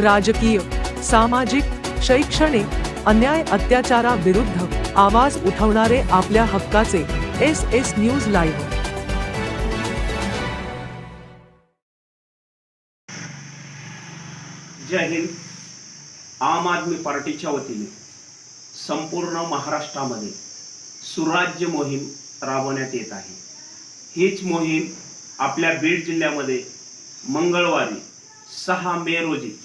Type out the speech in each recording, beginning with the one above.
राजकीय सामाजिक शैक्षणिक अन्याय अत्याचाराविरुद्ध आवाज उठवणारे आपल्या हक्काचे एस एस न्यूज लाईव्ह. जय हिंद. आम आदमी पार्टीच्या वतीने संपूर्ण महाराष्ट्रामध्ये सुराज्य मोहीम राबवण्यात येत आहे. हीच मोहीम आपल्या बीड जिल्ह्यामध्ये मंगळवारी सहा मे रोजी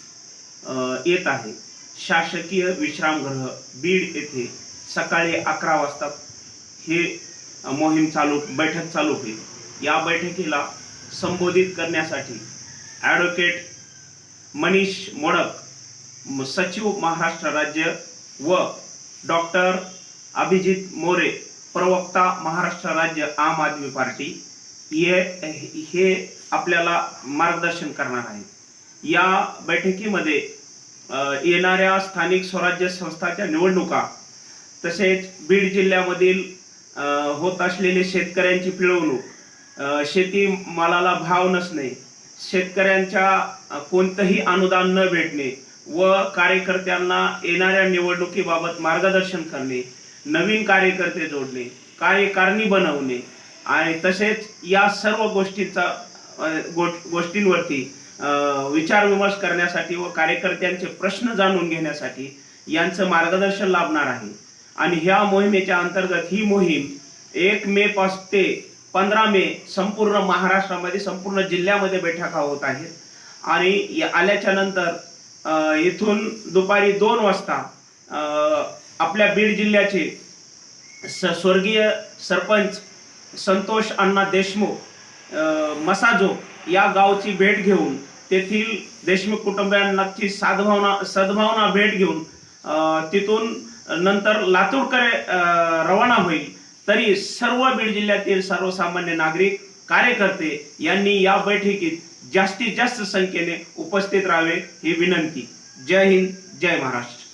येत आहे. शासकीय विश्रामगृह बीड येथे सकाळी अकरा वाजता हे मोहीम चालू बैठक चालू होईल या बैठकीला संबोधित करण्यासाठी ॲडव्होकेट मनीष मोडक सचिव महाराष्ट्र राज्य व डॉक्टर अभिजित मोरे प्रवक्ता महाराष्ट्र राज्य आम आदमी पार्टी हे हे आपल्याला मार्गदर्शन करणार आहेत. या बैठकीमध्ये येणाऱ्या स्थानिक स्वराज्य संस्थाच्या निवडणुका तसेच बीड जिल्ह्यामधील होत असलेले शेतकऱ्यांची पिळवणूक शेती मालाला भाव नसणे शेतकऱ्यांच्या कोणतंही अनुदान न भेटणे व कार्यकर्त्यांना येणाऱ्या निवडणुकीबाबत मार्गदर्शन करणे नवीन कार्यकर्ते जोडणे कार्यकारिणी बनवणे आणि तसेच या सर्व गोष्टींचा गो- गोष्टींवरती विचारविमर्श करण्यासाठी व कार्यकर्त्यांचे प्रश्न जाणून घेण्यासाठी यांचं मार्गदर्शन लाभणार आहे. आणि ह्या मोहिमेच्या अंतर्गत ही मोहीम एक मे पास ते पंधरा मे संपूर्ण महाराष्ट्रामध्ये संपूर्ण जिल्ह्यामध्ये बैठका होत आहेत. आणि आल्याच्यानंतर इथून दुपारी दोन वाजता आपल्या बीड जिल्ह्याचे स स्वर्गीय सरपंच संतोष अण्णा देशमुख मसाजो या गावची भेट घेऊन तेथील देशमुख कुटुंबियांची सद्भावना सद्भावना भेट घेऊन तिथून नंतर लातूरकडे रवाना होईल. तरी सर्व बीड जिल्ह्यातील सर्वसामान्य नागरिक कार्यकर्ते यांनी या बैठकीत जास्तीत जास्त संख्येने उपस्थित राहावे ही विनंती. जय हिंद जय महाराष्ट्र.